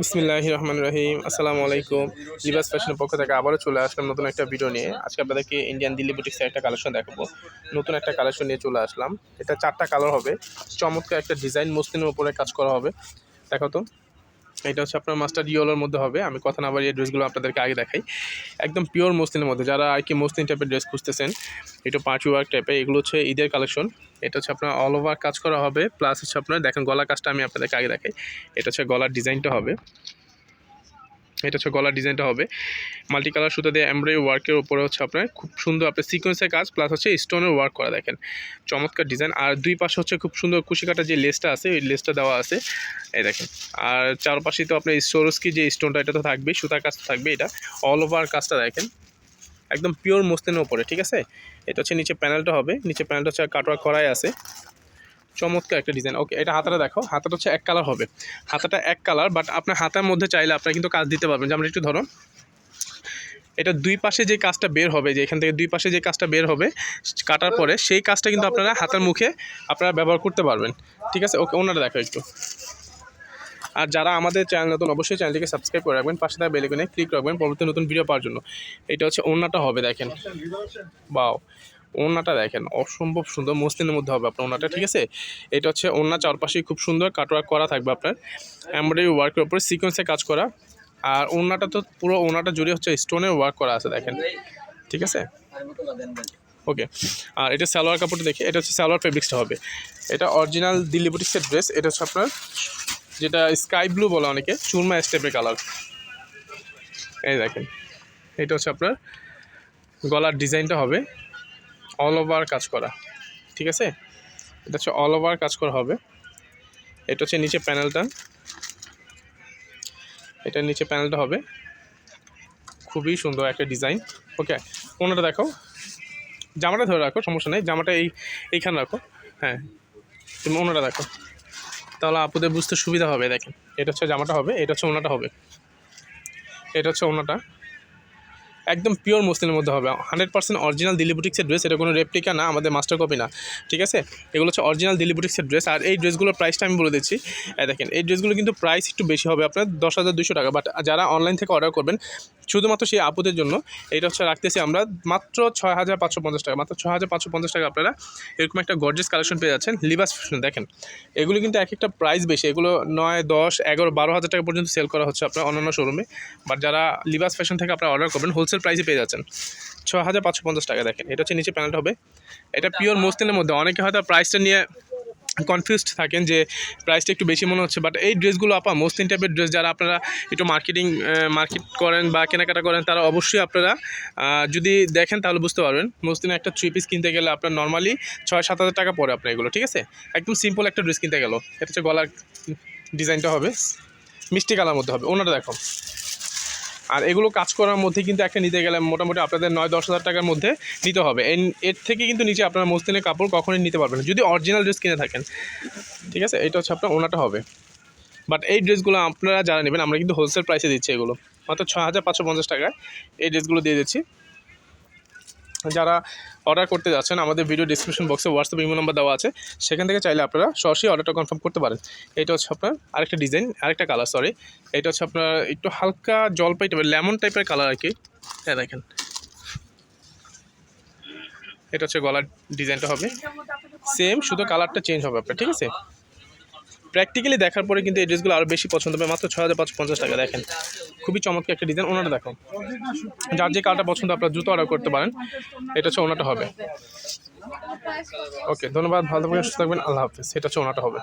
বিসমিল্লাহ রহমান রহিম আসসালামু আলাইকুম। লিবাস ফ্যাশনের পক্ষ থেকে আবারও চলে আসলাম নতুন একটা ভিডিও নিয়ে। আজকে আপনাদেরকে ইন্ডিয়ান দিল্লি বুটিক্সের একটা কালেকশন দেখাবো। নতুন একটা কালেকশন নিয়ে চলে আসলাম। এটা চারটা কালার হবে। চমৎকার একটা ডিজাইন মসলিনের উপরে কাজ করা হবে। দেখো তো। এটা হচ্ছে আপনার মাস্টার ইয়েলোর মধ্যে হবে। আমি কথা না বাড়িয়ে ড্রেসগুলো আপনাদেরকে আগে দেখাই। একদম পিওর মসলিনের মধ্যে। যারা আর কি মসলিন টাইপের ড্রেস খুঁজতেছেন এটা পাঁচ ওয়ার্ক টাইপের এগুলো হচ্ছে ঈদের কালেকশন এটা হচ্ছে আপনার অল ওভার কাজ করা হবে। প্লাস হচ্ছে আপনার, দেখেন গলা কাজটা আমি আপনাদেরকে আগে দেখাই। এটা হচ্ছে গলার ডিজাইনটা হবে। এটা হচ্ছে গলার ডিজাইনটা হবে। মাল্টি কালার সুতো দিয়ে এমব্রয়ডারি ওয়ার্কের উপরে হচ্ছে আপনার খুব সুন্দর আপনার সিকোয়েন্সের কাজ প্লাস হচ্ছে স্টোনের ওয়ার্ক করা দেখেন। চমৎকার ডিজাইন আর দুই পাশে হচ্ছে খুব সুন্দর কুশি কাটা যে লেসটা আছে, ওই লেসটা দেওয়া আছে। এই দেখেন। আর চারপাশে তো আপনার সরস্কি যে স্টোনটা এটা তো থাকবেই, সুতার কাজ থাকবে এটা। অল ওভার কাজটা দেখেন। একদম পিওর মস্তিনের উপরে, ঠিক আছে? এটা হচ্ছে নিচে প্যানেলটা হবে। নিচে প্যানেলটা হচ্ছে কাটওয়ার্ক করাই আছে। চমৎকার একটা ডিজাইন ওকে এটা হাতাটা দেখো। হাতাটা হচ্ছে এক কালার হবে। হাতাটা এক কালার বাট আপনার হাতার মধ্যে চাইলে আপনার কিন্তু কাজ দিতে পারবেন। যেমন একটু ধরো। এটা দুই পাশে যে কাজটা বের হবে, যে এখান থেকে দুই পাশে যে কাজটা বের হবে, কাটার পরে সেই কাজটা কিন্তু আপনারা হাতের মুখে আপনারা ব্যবহার করতে পারবেন। ঠিক আছে? ওকে, ওনারা দেখো একটু। আর যারা আমাদের চ্যানেল নতুন, অবশ্যই চ্যানেলটিকে সাবস্ক্রাইব করে রাখবেন, পাশে তার বেলেকনে ক্লিক রাখবেন পরবর্তী নতুন ভিডিও পাওয়ার জন্য। এটা হচ্ছে ওনাটা হবে, দেখেন। বাও ওনাটা দেখেন, অসম্ভব সুন্দর মসলিনের মধ্যে হবে আপনার ওনাটা ঠিক আছে? এটা হচ্ছে ওনা চারপাশে খুব সুন্দর কাটওয়ার্ক করা থাকবে আপনার। এমব্রয়ডারি ওয়ার্কের উপরে সিকোয়েন্সে কাজ করা। আর ওনাটা তো পুরো ওনাটা জুড়ে হচ্ছে স্টোনের ওয়ার্ক করা আছে দেখেন। ঠিক আছে? ওকে আর এটা সালোয়ার কাপড়টা দেখি, এটা হচ্ছে সালোয়ার ফেব্রিক্সটা হবে। এটা অরিজিনাল দিল্লি বুটিক্সের ড্রেস এটা হচ্ছে আপনার যেটা স্কাই ব্লু বলে অনেকে, চুরমা স্টেপের কালার এই দেখেন, এটা হচ্ছে আপনার গলার ডিজাইনটা হবে অল ওভার কাজ করা। ঠিক আছে? এটা হচ্ছে অল ওভার কাজ করা হবে। এটা হচ্ছে নিচে প্যানেলটা এটা নিচে প্যানেলটা হবে। খুবই সুন্দর একটা ডিজাইন ওকে কোনটা দেখো? জামাটা ধরে রাখো, সমস্যা নেই। জামাটা এই, এইখানে রাখো। হ্যাঁ তুমি ওনাটা দেখো। তাহলে আপুদের বুঝতে সুবিধা হবে, দেখেন। এটা হচ্ছে জামাটা হবে, এটা হচ্ছে ওনাটা হবে। এটা হচ্ছে ওনাটা। একদম পিওর মসলিনের মধ্যে হবে। হান্ড্রেড পার্সেন্ট অরিজিনাল দিল্লি বুটিক্সের ড্রেস এটা কোনো রেপ্লিকা না, আমাদের মাস্টার কপি না, ঠিক আছে? এগুলো হচ্ছে অরিজিনাল দিল্লি বুটিক্সের ড্রেস আর এই ড্রেসগুলোর প্রাইসটা আমি বলে দিচ্ছি। দেখেন, এই ড্রেসগুলো কিন্তু প্রাইস একটু বেশি হবে আপনার দশ হাজার দুশো টাকা বাট যারা অনলাইন থেকে অর্ডার করবেন শুধুমাত্র সেই আপুদের জন্য। এটা হচ্ছে রাখতেছি আমরা মাত্র ছয় হাজার পাঁচশো পঞ্চাশ টাকা। মাত্র ছয় হাজার পাঁচশো পঞ্চাশ টাকা আপনারা এরকম একটা গর্জেস কালেকশন পেয়ে যাচ্ছেন। লিবাস ফ্যাশন দেখেন এগুলো কিন্তু এক একটা প্রাইস বেশি। এগুলো নয় দশ এগারো বারো হাজার টাকা পর্যন্ত সেল করা হচ্ছে আপনার অন্যান্য শোরুমে বাট যারা লিবাস ফ্যাশন থেকে আপনারা অর্ডার করবেন হোলসেল প্রাইসে পেয়ে যাচ্ছেন। ছ হাজার পাঁচশো পঞ্চাশ টাকা দেখেন এটা হচ্ছে নিচে প্যানেলটা হবে। এটা পিওর মসলিনের মধ্যে। অনেকে হয়তো প্রাইসটা নিয়ে কনফিউজড থাকেন যে প্রাইসটা একটু বেশি মনে হচ্ছে বাট এই ড্রেসগুলো আপা মসলিন টাইপের ড্রেস যারা আপনারা একটু মার্কেটিং মার্কেট করেন বা কেনাকাটা করেন, তারা অবশ্যই আপনারা যদি দেখেন তাহলে বুঝতে পারবেন। মসলিনে একটা থ্রি পিস কিনতে গেলে আপনার নর্মালি ছয়, সাত হাজার টাকা পড়ে আপনার এগুলো, ঠিক আছে? একদম সিম্পল একটা ড্রেস কিনতে গেল। এটা হচ্ছে গলার ডিজাইনটা হবে, মিষ্টি কালার মধ্যে হবে। ওনাটা দেখো। আর এগুলো কাজ করার মধ্যে কিন্তু একটা নিতে গেলে মোটামুটি আপনাদের নয়, দশ হাজার টাকার মধ্যে নিতে হবে। এর থেকে কিন্তু নিচে আপনারা মসলিনের কাপড় কখনোই নিতে পারবেন যদি অরিজিনাল ড্রেস কিনে থাকেন, ঠিক আছে? এটা হচ্ছে আপনার ওনাটা হবে। বাট এই ড্রেসগুলো আপনারা যারা নেবেন, আমরা কিন্তু হোলসেল প্রাইসে দিচ্ছি এগুলো। মাত্র ছ হাজার পাঁচশো পঞ্চাশ টাকায় এই ড্রেসগুলো দিয়ে দিচ্ছি। যারা অর্ডার করতে যাচ্ছেন, আমাদের ভিডিও ডিসক্রিপশন বক্সে হোয়াটসঅ্যাপ ইমো নাম্বার দেওয়া আছে। সেখান থেকে চাইলে আপনারা সরাসরি অর্ডারটা কনফার্ম করতে পারেন। এটা হচ্ছে আপনার আরেকটা ডিজাইন আরেকটা কালার সরি এটা হচ্ছে আপনার একটু হালকা জলপাই টাইপের লেমন টাইপের কালার আর কি। হ্যাঁ দেখেন। এটা হচ্ছে গলার ডিজাইনটা হবে। সেম শুধু কালারটা চেঞ্জ হবে আপনার, ঠিক আছে? প্র্যাকটিক্যালি দেখার পরে কিন্তু এই ড্রেসগুলো আরও বেশি পছন্দ হবে। মাত্র ছ হাজার পঞ্চাশ টাকা, দেখেন। খুবই চমৎকার একটা ডিজাইন ওনাটা দেখো, যার যে কালটা পছন্দ আপনার জুতো অর্ডার করতে পারেন, এটা হচ্ছে ওনাটা হবে। ওকে ধন্যবাদ, ভালো থাকবেন, সুস্থ থাকবেন, আল্লাহ হাফিজ, এটা হচ্ছে ওনাটা হবে।